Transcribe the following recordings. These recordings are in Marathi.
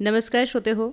नमस्कार श्रोते हो.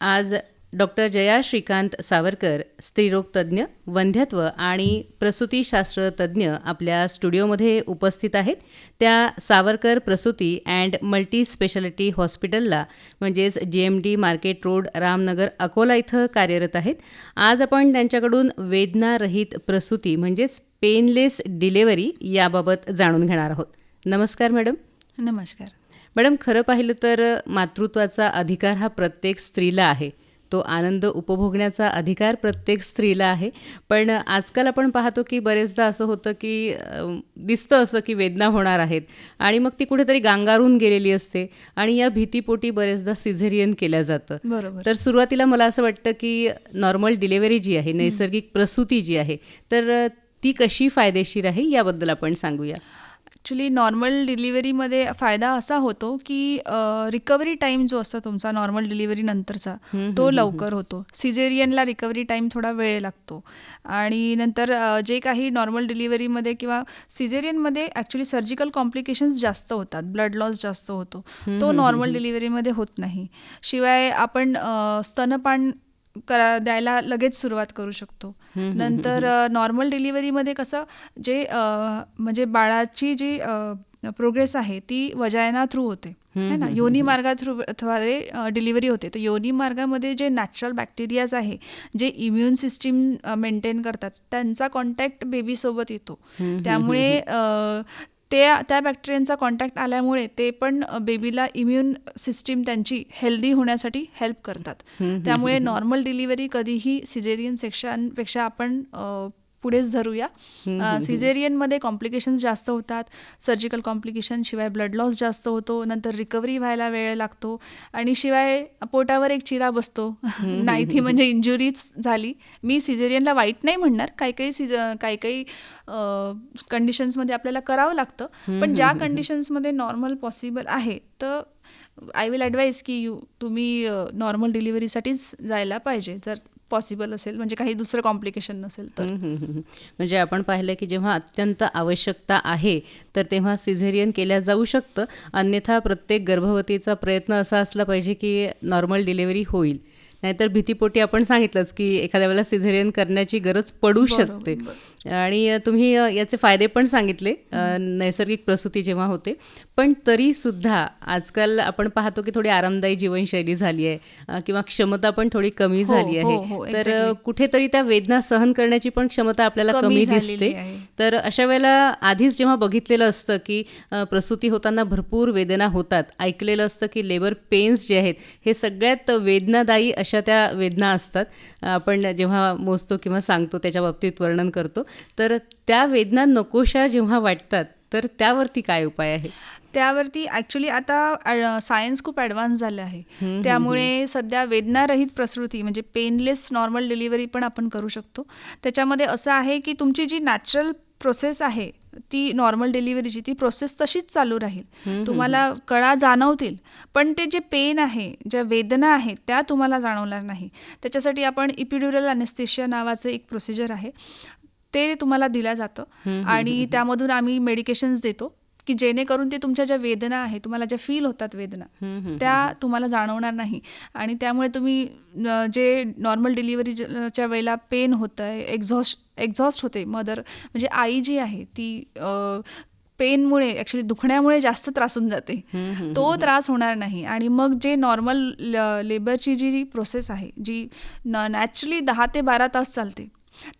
आज डॉक्टर जया श्रीकांत सावरकर स्त्रीरोगतज्ञ वंध्यत्व आणि प्रसूतीशास्त्र तज्ज्ञ आपल्या स्टुडिओमध्ये उपस्थित आहेत. त्या Savarkar Prasuti and multi speciality हॉस्पिटलला म्हणजेच G M D market road Ramnagar Akola इथं कार्यरत आहेत. आज आपण त्यांच्याकडून वेदनारहित प्रसूती म्हणजेच पेनलेस डिलेवरी याबाबत जाणून घेणार आहोत. नमस्कार मॅडम. नमस्कार. मॅडम खरं पाहिलं तर मातृत्वाचा अधिकार हा प्रत्येक स्त्रीला आहे. तो आनंद उपभोगण्याचा अधिकार प्रत्येक स्त्रीला आहे. पण आजकाल आपण पाहतो की बरेचदा असं होतं की दिसतं असं की वेदना होणार आहेत आणि मग ती कुठेतरी गांगारून गेलेली असते आणि या भीतीपोटी बरेचदा सिझेरियन केलं जातं. बरोबर. तर सुरुवातीला मला असं वाटतं की नॉर्मल डिलेवरी जी आहे नैसर्गिक प्रसूती जी आहे तर ती कशी फायदेशीर आहे याबद्दल आपण सांगूया. ॲक्च्युली नॉर्मल डिलिव्हरीमध्ये फायदा असा होतो की रिकव्हरी टाईम जो असतो तुमचा नॉर्मल डिलिव्हरी नंतरचा तो लवकर होतो. सिझेरियनला रिकव्हरी टाईम थोडा वेळ लागतो. आणि नंतर जे काही नॉर्मल डिलिव्हरीमध्ये किंवा सिझेरियनमध्ये ॲक्च्युली सर्जिकल कॉम्प्लिकेशन्स जास्त होतात. ब्लड लॉस जास्त होतो. तो नॉर्मल डिलिव्हरीमध्ये होत नाही. शिवाय आपण स्तनपान करा द्यायला लगेच सुरुवात करू शकतो. नंतर नॉर्मल डिलिव्हरीमध्ये कसं जे म्हणजे बाळाची जी प्रोग्रेस आहे ती वजायना थ्रू होते. है ना? योनी मार्गा थ्रू द्वारे डिलिव्हरी होते. तर योनी मार्गामध्ये जे नॅचरल बॅक्टेरियाज आहे जे इम्युन सिस्टीम मेंटेन करतात त्यांचा कॉन्टॅक्ट बेबीसोबत येतो. त्यामुळे ते त्या बॅक्टेरियांचा कॉन्टॅक्ट आल्यामुळे ते पण बेबीला इम्युन सिस्टीम त्यांची हेल्दी होण्यासाठी हेल्प करतात. त्यामुळे नॉर्मल डिलिव्हरी कधीही सिझेरियन सेक्शनपेक्षा आपण पुढेच धरूया. सिझेरियनमध्ये कॉम्प्लिकेशन्स जास्त होतात. सर्जिकल कॉम्प्लिकेशन शिवाय ब्लड लॉस जास्त होतो. नंतर रिकव्हरी व्हायला वेळ लागतो. आणि शिवाय पोटावर एक चिरा बसतो. नाही ती म्हणजे इंजुरीच झाली. मी सिझेरियनला वाईट नाही म्हणणार. काही काही सिज काही काही कंडिशन्समध्ये आपल्याला करावं लागतं. पण ज्या कंडिशन्समध्ये नॉर्मल पॉसिबल आहे तर आय विल ॲडवाईज की यू तुम्ही नॉर्मल डिलिव्हरीसाठीच जायला पाहिजे. जर पॉसिबल असेल म्हणजे काही दुसरं कॉम्प्लिकेशन नसेल तर. म्हणजे आपण पाहिलं की जेव्हा अत्यंत आवश्यकता आहे तर तेव्हा सिझेरियन केल्या जाऊ शकतं. अन्यथा प्रत्येक गर्भवतीचा प्रयत्न असा असला पाहिजे की नॉर्मल डिलिव्हरी होईल. नाहीतर भीतीपोटी आपण सांगितलंच की एखाद्या वेळेला सिझेरियन करण्याची गरज पडू शकते. आणि तुम्ही याचे फायदे पण सांगितले नैसर्गिक प्रसूती जेव्हा होते. पण तरीसुद्धा आजकाल आपण पाहतो की थोडी आरामदायी जीवनशैली झाली आहे किंवा क्षमता पण थोडी कमी हो, झाली हो, आहे. हो, तर अ, exactly. कुठेतरी त्या वेदना सहन करण्याची पण क्षमता आपल्याला कमी दिसते. तर अशा वेळेला आधीच जेव्हा बघितलेलं असतं की प्रसूती होताना भरपूर वेदना होतात ऐकलेलं असतं की लेबर पेन्स जे आहेत हे सगळ्यात वेदनादायी अशा त्या वेदना असतात. आपण जेव्हा मोजतो किंवा सांगतो त्याच्या बाबतीत वर्णन करतो. तर त्या वेदना नकोशा जेव्हा वाटतात तर त्यावरती काय उपाय आहे त्यावरती ॲक्च्युली आता सायन्स खूप ॲडव्हान्स झालं आहे. त्यामुळे सध्या वेदनारहित प्रसूती म्हणजे पेनलेस नॉर्मल डिलिव्हरी पण आपण करू शकतो. त्याच्यामध्ये असं आहे की तुमची जी नॅचरल प्रोसेस आहे ती नॉर्मल डिलिव्हरीची ती प्रोसेस तशीच चालू राहील. तुम्हाला कळा जाणवतील पण ते जे पेन आहे ज्या वेदना आहेत त्या तुम्हाला जाणवणार नाही. त्याच्यासाठी आपण इपिड्युरल अनेस्थेशिया नावाचं एक प्रोसिजर आहे. ते तुम्हाला दिलं जातं. आणि त्यामधून आम्ही मेडिकेशन्स देतो की जेणेकरून ते तुमच्या ज्या वेदना आहेत तुम्हाला ज्या फील होतात वेदना त्या तुम्हाला जाणवणार नाही. आणि त्यामुळे तुम्ही जे नॉर्मल डिलिव्हरीच्या वेळेला पेन होतं आहे एक्झॉस्ट एक्झॉस्ट होते मदर म्हणजे आई जी आहे ती पेनमुळे ॲक्च्युली दुखण्यामुळे जास्त त्रासून जाते. तो त्रास होणार नाही. आणि मग जे नॉर्मल लेबरची जी प्रोसेस आहे जी नॅचरली दहा ते बारा तास चालते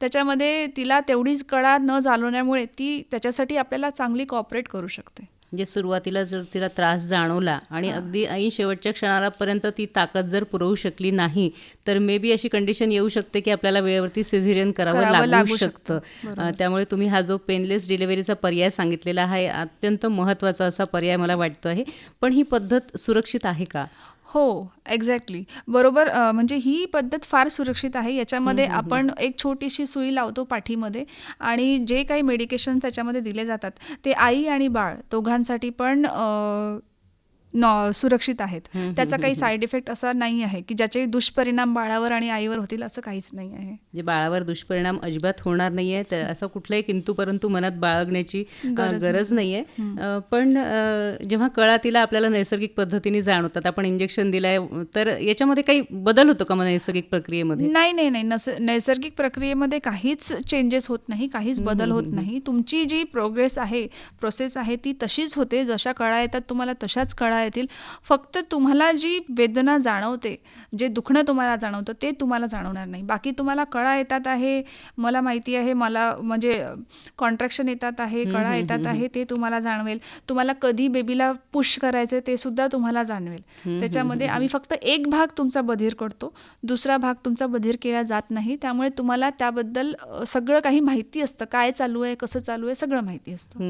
त्याच्यामध्ये तिला तेवढीच कळा न जाणवण्यामुळे ती त्याच्यासाठी आपल्याला चांगली कॉपरेट करू शकते. म्हणजे सुरुवातीला जर तिला त्रास जाणवला आणि अगदी आई शेवटच्या क्षणापर्यंत ती ताकद जर पुरवू शकली नाही तर मे बी अशी कंडिशन येऊ शकते की आपल्याला वेळेवरती सिझेरियन करावं लागू शकतं. त्यामुळे तुम्ही हा जो पेनलेस डिलिव्हरीचा पर्याय सांगितलेला आहे अत्यंत महत्त्वाचा असा पर्याय मला वाटतो आहे. पण ही पद्धत सुरक्षित आहे का? हो एक्झॅक्टली बरोबर अ, म्हणजे ही पद्धत फार सुरक्षित आहे. याच्यामध्ये आपण एक छोटीशी सुई लावतो पाठीमध्ये आणि जे काही मेडिकेशन त्याच्यामध्ये दिले जातात ते आई आणि बाळ दोघांसाठी पण सुरक्षित आहेत. त्याचा काही साईड इफेक्ट असा नाही आहे की ज्याचे दुष्परिणाम बाळावर आणि आईवर होतील असं काहीच नाही आहे. जे बाळावर दुष्परिणाम अजिबात होणार नाहीये तर असं कुठलंही किंतु परंतु मनात बाळगण्याची गरज नाहीये. अ, पण जेव्हा कळा तिला आपल्याला नैसर्गिक पद्धतीने जाणवतात आपण इंजेक्शन दिलंय तर याच्यामध्ये काही बदल होतो का मग नैसर्गिक प्रक्रियेमध्ये? नाही नाही नाही. नस नैसर्गिक प्रक्रियेमध्ये काहीच चेंजेस होत नाही काहीच बदल होत नाही. तुमची जी प्रोग्रेस आहे प्रोसेस आहे ती तशीच होते. जशा कळा येतात तुम्हाला तशाच कळा येतील. फक्त तुम्हाला जी वेदना जाणवते जे दुखणं तुम्हाला जाणवतं ते तुम्हाला जाणवणार नाही. बाकी तुम्हाला कळा येतात आहे मला माहिती आहे मला म्हणजे कॉन्ट्रॅक्शन येतात आहे कळा येतात आहे ते तुम्हाला जाणवेल. तुम्हाला कधी बेबीला पुश करायचं ते सुद्धा तुम्हाला जाणवेल. त्याच्यामध्ये आम्ही फक्त एक भाग तुमचा बधीर करतो. दुसरा भाग तुमचा बधीर केला जात नाही. त्यामुळे तुम्हाला त्याबद्दल सगळं काही माहिती असतं. काय चालू आहे कसं चालू आहे सगळं माहिती असतं.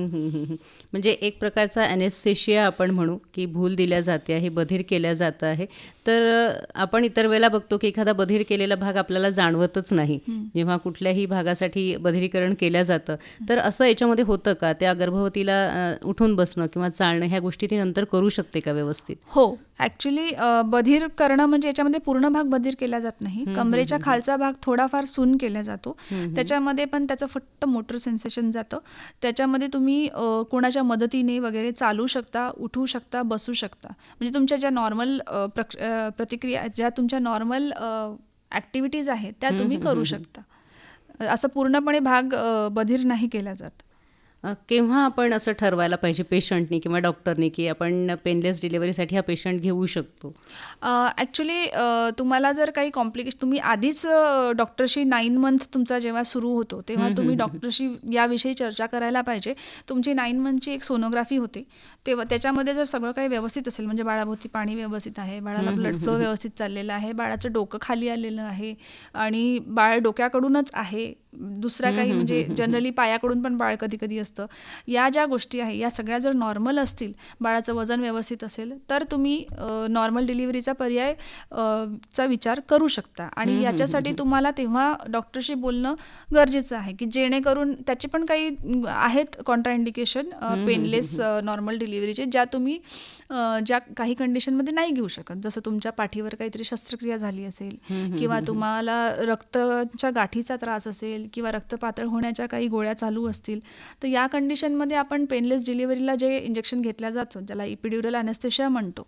म्हणजे एक प्रकारचा अनेस्थेशिया आपण म्हणू की भूल दिल्या जाते आहे बधीर केल्या जातं आहे. तर आपण इतर वेळेला बघतो की एखादा बधीर केलेला भाग आपल्याला जाणवतच नाही. जेव्हा कुठल्याही भागासाठी बधिरीकरण केलं जातं. तर असं याच्यामध्ये होतं का? त्या गर्भवतीला उठून बसणं किंवा चालणं ह्या गोष्टी ती नंतर करू शकते का व्यवस्थित? हो. ॲक्च्युली बधीर करणं म्हणजे याच्यामध्ये पूर्ण भाग बधीर केला जात नाही. कमरेच्या खालचा भाग थोडाफार सून केला जातो. त्याच्यामध्ये पण त्याचं फक्त मोटर सेन्सेशन जातं. त्याच्यामध्ये तुम्ही कोणाच्या मदतीने वगैरे चालू शकता उठू शकता बसू शकता. म्हणजे तुमच्या ज्या नॉर्मल प्रतिक्रिया ज्या तुमच्या नॉर्मल ॲक्टिव्हिटीज आहेत त्या तुम्ही करू शकता. असं पूर्णपणे भाग बधीर नाही केला जात. केव्हा आपण असं ठरवायला पाहिजे पेशंटनी किंवा डॉक्टरनी की आपण पेनलेस डिलिव्हरीसाठी हा पेशंट घेऊ शकतो? ॲक्च्युली तुम्हाला जर काही कॉम्प्लिकेशन तुम्ही आधीच डॉक्टरशी नाईन मंथ तुमचा जेव्हा सुरू होतो तेव्हा तुम्ही डॉक्टरशी याविषयी चर्चा करायला पाहिजे. तुमची नाईन मंथची एक सोनोग्राफी होते. तेव्हा त्याच्यामध्ये जर सगळं काही व्यवस्थित असेल म्हणजे बाळाभोवती पाणी व्यवस्थित आहे बाळाला ब्लड फ्लो व्यवस्थित चाललेला आहे बाळाचं डोकं खाली आलेलं आहे आणि बाळ डोक्याकडूनच आहे दुसरा काही म्हणजे जनरली पायाकडून पण बाळ कधी कधी असतं. या ज्या गोष्टी आहे या सगळ्या जर नॉर्मल असतील बाळाचं वजन व्यवस्थित असेल तर तुम्ही नॉर्मल डिलिव्हरीचा पर्याय चा विचार करू शकता. आणि याच्यासाठी तुम्हाला तेव्हा डॉक्टरशी बोलणं गरजेचं आहे की जेणेकरून त्याचे पण काही आहेत कॉन्ट्राइंडिकेशन पेनलेस नॉर्मल डिलिव्हरीचे ज्या तुम्ही ज्या काही कंडिशनमध्ये नाही घेऊ शकत. जसं तुमच्या पाठीवर काहीतरी शस्त्रक्रिया झाली असेल किंवा तुम्हाला रक्तच्या गाठीचा त्रास असेल किंवा रक्त पातळ होण्याच्या काही गोळ्या चालू असतील तर या कंडिशनमध्ये आपण पेनलेस डिलिव्हरीला जे इंजेक्शन घेतल्या जातं ज्याला इपिड्युरल अनेस्थेशिया म्हणतो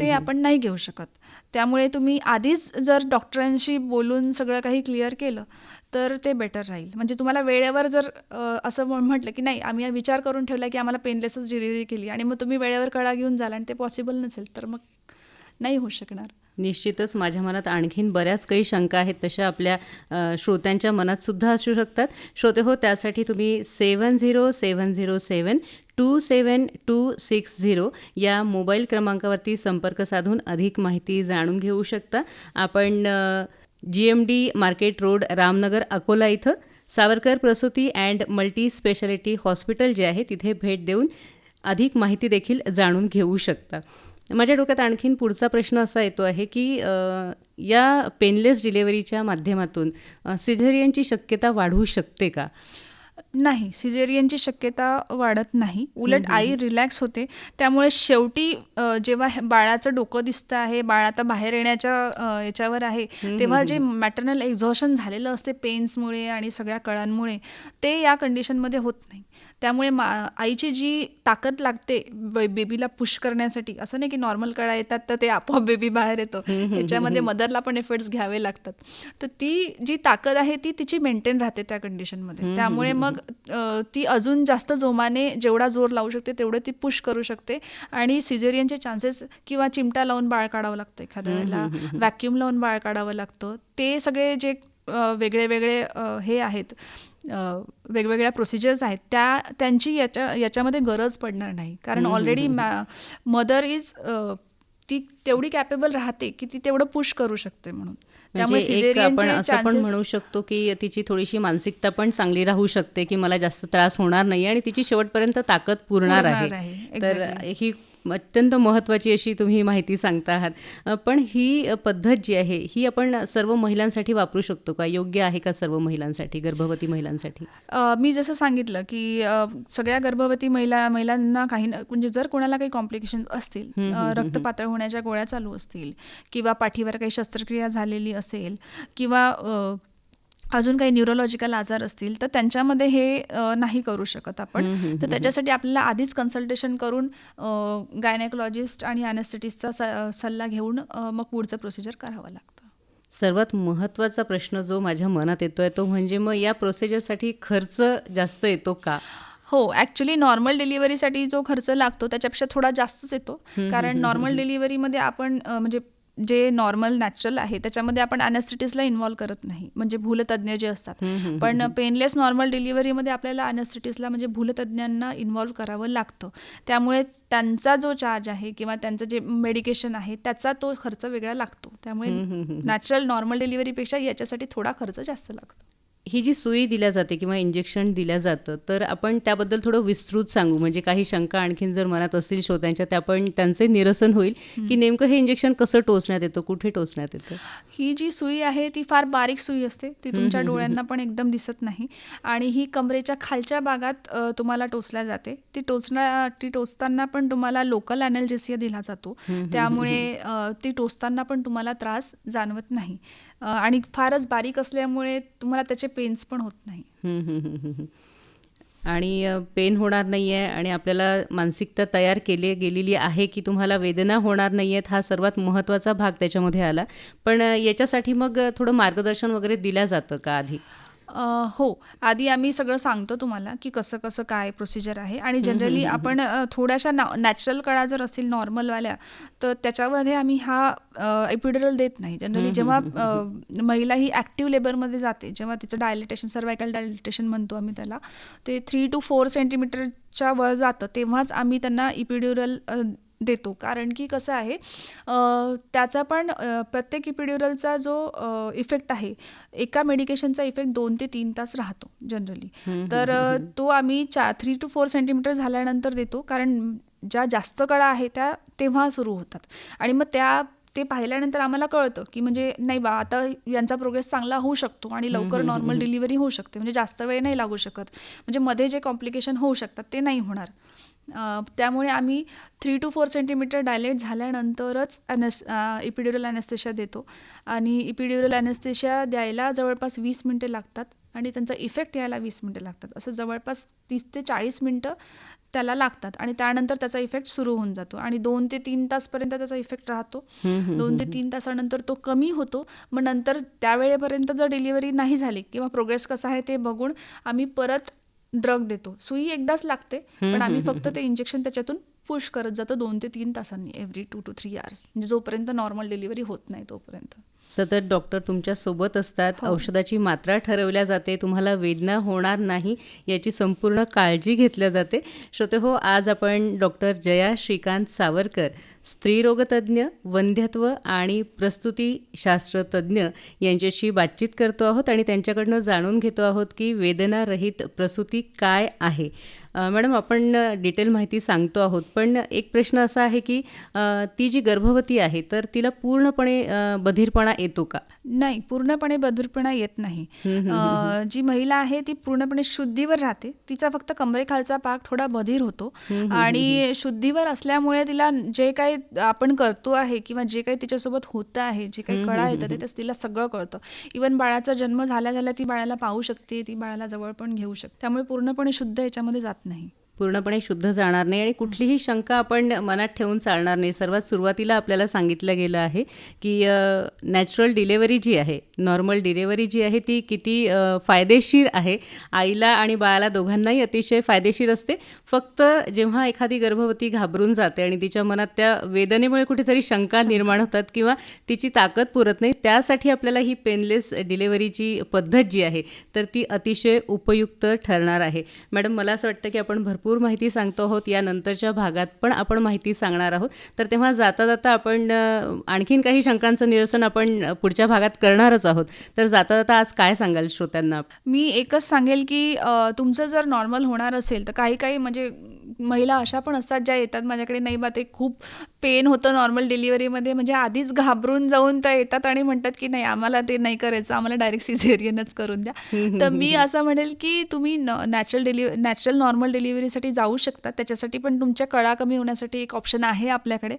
ते आपण नाही घेऊ शकत. त्यामुळे तुम्ही आधीच जर डॉक्टरांशी बोलून सगळं काही क्लिअर केलं तर ते बेटर राहील. म्हणजे तुम्हाला वेळेवर जर असं म्हटलं की नाही आम्ही विचार करून ठेवला की आम्हाला पेनलेसच डिलिव्हरी केली आणि मग तुम्ही वेळेवर कळा घेऊन जाल आणि ते पॉसिबल नसेल तर मग नाही होऊ शकणार. निश्चितच माझ्या मनात आणखीन बऱ्याच काही शंका आहेत तशा आपल्या श्रोत्यांच्या मनात सुद्धा असू शकतात. श्रोते हो त्यासाठी तुम्ही seven zero seven zero seven two seven two six zero या मोबाईल क्रमांकावरती संपर्क साधून अधिक माहिती जाणून घेऊ शकता. आपण G M D market road Ramnagar Akola इथं Savarkar Prasuti and multi speciality hospital जे आहे तिथे भेट देऊन अधिक माहिती देखील जाणून घेऊ शकता. माझ्या डोक्यात आणखीन पुढचा प्रश्न असा येतो आहे की या पेनलेस डिलेवरीच्या माध्यमातून सिझेरियनची शक्यता वाढू शकते का? नाही सिझेरियनची शक्यता वाढत नाही. उलट आई रिलॅक्स होते. त्यामुळे शेवटी जेव्हा बाळाचं डोकं दिसतं आहे बाळ आता बाहेर येण्याच्या याच्यावर आहे तेव्हा जे मॅटर्नल एक्झॉशन झालेलं असते पेन्समुळे आणि सगळ्या कळांमुळे ते या कंडिशनमध्ये होत नाही. त्यामुळे मा आईची जी ताकद लागते बेबीला पुश करण्यासाठी असं नाही की नॉर्मल कळा येतात तर ते आपोआप बेबी बाहेर येतो. याच्यामध्ये मदरला पण एफर्ट्स घ्यावे लागतात. तर ती जी ताकद आहे ती तिची मेंटेन राहते त्या कंडिशनमध्ये त्यामुळे मग अ, ती अजून जास्त जोमाने जेवढा जोर लावू शकते तेवढं ती पुश करू शकते. आणि सिझेरियनचे चान्सेस किंवा चिमटा लावून बाळ काढावं लागतं एखाद्या वेळेला. व्हॅक्यूम लावून बाळ काढावं लागतं. ते सगळे जे वेगळे वेगळे हे आहेत वेगवेगळ्या प्रोसिजर्स आहेत त्या त्यांची याच्या याच्यामध्ये गरज पडणार नाही. कारण ऑलरेडी मदर इज ती तेवढी कॅपेबल राहते की ती तेवढं पुश करू शकते म्हणून त्यामुळे म्हणजे एक आपण असं पण म्हणू शकतो की तिची थोडीशी मानसिकता पण चांगली राहू शकते की मला जास्त त्रास होणार नाही आणि तिची शेवटपर्यंत ताकद पुरणार आहे. तर. ही अत्यंत महत्त्वाची अशी तुम्ही माहिती सांगता आहात पण ही पद्धत जी आहे ही आपण सर्व महिलांसाठी वापरू शकतो का? योग्य आहे का सर्व महिलांसाठी गर्भवती महिलांसाठी? मी जसं सांगितलं की सगळ्या गर्भवती महिला महिलांना काही न- म्हणजे जर कोणाला काही कॉम्प्लिकेशन असतील रक्त पातळ होण्याच्या गोळ्या चालू असतील किंवा पाठीवर काही शस्त्रक्रिया झालेली असेल किंवा अजून काही न्यूरोलॉजिकल आजार असतील तर त्यांच्यामध्ये हे नाही करू शकत आपण. तर त्याच्यासाठी आपल्याला आधीच कन्सल्टेशन करून गायनेकोलॉजिस्ट आणि अनेस्थेटिस्टचा सल्ला घेऊन मग पुढचं प्रोसिजर करावं लागतं. सर्वात महत्त्वाचा प्रश्न जो माझ्या मनात येतोय तो म्हणजे मग या प्रोसिजरसाठी खर्च जास्त येतो का? हो ॲक्च्युली नॉर्मल डिलिव्हरीसाठी जो खर्च लागतो त्याच्यापेक्षा थोडा जास्तच येतो. कारण नॉर्मल डिलिव्हरीमध्ये आपण म्हणजे जे नॉर्मल नॅचरल आहे त्याच्यामध्ये आपण अनेस्थेटिसला इन्व्हॉल्व करत नाही. म्हणजे भूलतज्ञ जे असतात. पण पेनलेस नॉर्मल डिलिव्हरीमध्ये आपल्याला अनेस्थेटिसला म्हणजे भूलतज्ञांना इन्व्हॉल्व करावं लागतं. त्यामुळे त्यांचा जो चार्ज आहे किंवा त्यांचं जे मेडिकेशन आहे त्याचा तो खर्च वेगळा लागतो. त्यामुळे नॅचरल नॉर्मल डिलिव्हरीपेक्षा याच्यासाठी थोडा खर्च जास्त लागतो. ही जी सुई दिल्या जाते किंवा इंजेक्शन दिल्या जातं तर आपण त्याबद्दल थोडं विस्तृत सांगू. म्हणजे काही शंका आणखीन जर मनात असतील श्रोत्यांच्या त्या पण त्यांचे निरसन होईल की नेमकं हे इंजेक्शन कसं टोचण्यात येतं कुठे टोचण्यात येतं? ही जी सुई आहे ती फार बारीक सुई असते. ती तुमच्या डोळ्यांना पण एकदम दिसत नाही. आणि ही कमरेच्या खालच्या भागात तुम्हाला टोचल्या जाते. ती टोचण्या ती टोचताना पण तुम्हाला लोकल अॅनल्जेसिया दिला जातो. त्यामुळे ती टोचताना पण तुम्हाला त्रास जाणवत नाही. आणि फारच बारीक असल्यामुळे तुम्हाला त्याचे पेन्स पण होत नाही. आणि पेन होणार नाही आहे आणि आपल्याला मानसिकता तयार केली गेलेली आहे की तुम्हाला वेदना होणार नाही आहेत हा सर्वात महत्त्वाचा भाग त्याच्यामध्ये आला. पण याच्यासाठी मग थोडं मार्गदर्शन वगैरे दिलं जातं का आधी? अ, हो. आधी आम्ही सगळं सांगतो तुम्हाला की कसं कसं काय प्रोसिजर आहे आणि जनरली आपण अ, थोड्याशा ना नॅचरल कळा जर असतील नॉर्मलवाल्या तर त्याच्यामध्ये आम्ही हा एपिड्युरल देत नाही. जनरली जेव्हा अ, महिला ही ॲक्टिव्ह लेबरमध्ये जाते जेव्हा तिचं डायलिटेशन सर्वायकल डायलिटेशन म्हणतो आम्ही त्याला ते थ्री टू फोर सेंटीमीटरच्या वर जातं तेव्हाच आम्ही त्यांना इपिड्युरल देतो. कारण की कसं आहे त्याचा पण प्रत्येक इपिड्युरलचा जो इफेक्ट आहे एका मेडिकेशनचा इफेक्ट दोन ते तीन तास राहतो जनरली तर तो आम्ही चा थ्री टू फोर सेंटीमीटर झाल्यानंतर देतो. कारण ज्या जास्त कळा आहे त्या तेव्हा सुरू होतात. आणि मग त्या ते पाहिल्यानंतर आम्हाला कळतं की म्हणजे नाही बा आता यांचा प्रोग्रेस चांगला होऊ शकतो आणि लवकर नॉर्मल डिलिव्हरी होऊ शकते. म्हणजे जास्त वेळ नाही लागू शकत. म्हणजे मध्ये जे कॉम्प्लिकेशन होऊ शकतात ते नाही होणार. त्यामुळे आम्ही three to four centimetre dilate झाल्यानंतरच अनस इपिड्युरल ॲनेस्थेशिया देतो. आणि इपिड्युरल ॲनेस्थेशिया द्यायला जवळपास वीस मिनटे लागतात आणि त्यांचा इफेक्ट यायला वीस मिनटे लागतात. असं जवळपास तीस ते चाळीस मिनटं त्याला लागतात आणि त्यानंतर त्याचा इफेक्ट सुरू होऊन जातो. आणि दोन ते तीन तासपर्यंत त्याचा इफेक्ट राहतो. दोन ते तीन तासानंतर तो कमी होतो. मग नंतर त्यावेळेपर्यंत जर डिलिव्हरी नाही झाली किंवा प्रोग्रेस कसा आहे ते बघून आम्ही परत ड्रग देतो. सुई एकदाच लागते पण आम्ही फक्त ते इंजेक्शन त्याच्यातून पुश करत जातो दोन ते तीन तासांनी every two to three hours म्हणजे जोपर्यंत नॉर्मल डिलिव्हरी होत नाही तोपर्यंत. सतत डॉक्टर तुमच्यासोबत असतात. औषधाची मात्रा ठरवल्या जाते. तुम्हाला वेदना होणार नाही याची संपूर्ण काळजी घेतल्या जाते. श्रोते हो आज आपण डॉक्टर जया श्रीकांत सावरकर स्त्रीरोगतज्ञ वंध्यत्व आणि प्रस्तुतीशास्त्रतज्ञ यांच्याशी बातचीत करतो आहोत आणि त्यांच्याकडनं जाणून घेतो आहोत की वेदनारहित प्रसूती काय आहे. मॅडम आपण डिटेल माहिती सांगतो आहोत पण एक प्रश्न असा आहे की ती जी गर्भवती आहे तर तिला पूर्णपणे बधिरपणा येतो का? नाही पूर्णपणे बधिरपणा येत नाही. जी महिला आहे ती पूर्णपणे शुद्धीवर राहते. तिचा फक्त कमरेखालचा भाग थोडा बधीर होतो. आणि शुद्धीवर असल्यामुळे तिला जे काही आपण करतो आहे किंवा जे काही तिच्यासोबत होतं आहे जे काही कळा येतं ते तिला सगळं कळतं. इवन बाळाचा जन्म झाल्या झाल्या ती बाळाला पाहू शकते ती बाळाला जवळ पण घेऊ शकते. त्यामुळे पूर्णपणे शुद्ध याच्यामध्ये जात नाही. पूर्णपणे शुद्ध जाणार नाही आणि कुठलीही शंका आपण मनात ठेवून चालणार नाही. सर्वात सुरुवातीला आपल्याला सांगितलं गेलं आहे की नॅचरल डिलेवरी जी आहे नॉर्मल डिलेवरी जी आहे ती किती फायदेशीर आहे. आईला आणि बाळाला दोघांनाही अतिशय फायदेशीर असते. फक्त जेव्हा एखादी गर्भवती घाबरून जाते आणि तिच्या मनात त्या वेदनेमुळे कुठेतरी शंका निर्माण होतात किंवा तिची ताकद पुरत नाही त्यासाठी आपल्याला ही पेनलेस डिलेवरीची पद्धत जी आहे तर ती अतिशय उपयुक्त ठरणार आहे. मॅडम मला असं वाटतं की आपण भरपूर माहिती सांगतो आहोत. यानंतरच्या भागात पण आपण माहिती सांगणार आहोत. तर तेव्हा जाता जाता आपण आणखीन काही शंकांचं निरसन आपण पुढच्या भागात करणारच आहोत. तर जाता जाता आज काय सांगाल श्रोत्यांना? मी एकच सांगेल की तुमचं जर नॉर्मल होणार असेल तर काही काही म्हणजे महिला अशा पण असतात ज्या येतात माझ्याकडे नाही बा ते खूप पेन होतं नॉर्मल डिलिव्हरीमध्ये म्हणजे आधीच घाबरून जाऊन त्या येतात आणि म्हणतात की नाही आम्हाला ते नाही करायचं आम्हाला डायरेक्ट सिझेरियनच करून द्या. तर मी असं म्हणेल की तुम्ही नॅचरल डिलिव्ह नॅचरल नॉर्मल डिलिव्हरीसाठी जाऊ शकता त्याच्यासाठी पण तुमच्या कळा कमी होण्यासाठी एक ऑप्शन आहे आपल्याकडे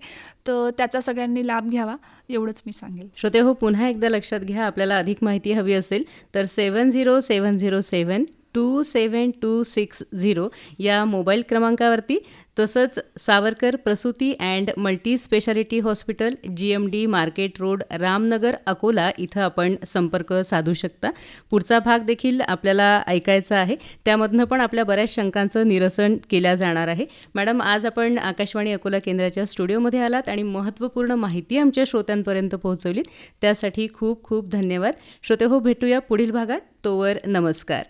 तर त्याचा सगळ्यांनी लाभ घ्यावा एवढंच मी सांगेल. श्रोते हो पुन्हा एकदा लक्षात घ्या आपल्याला अधिक माहिती हवी असेल तर seven zero seven zero seven two seven two six zero या मोबाईल क्रमांकावरती तसंच Savarkar Prasuti and multi speciality hospital G M D market road Ramnagar Akola इथं आपण संपर्क साधू शकता. पुढचा भाग देखील आपल्याला ऐकायचा आहे. त्यामधनं पण आपल्या बऱ्याच शंकांचं निरसन केल्या जाणार आहे. मॅडम आज आपण आकाशवाणी अकोला केंद्राच्या स्टुडिओमध्ये आलात आणि महत्त्वपूर्ण माहिती आमच्या श्रोत्यांपर्यंत पोहोचवलीत. त्यासाठी खूप खूप धन्यवाद. श्रोते हो भेटूया पुढील भागात. तोवर नमस्कार.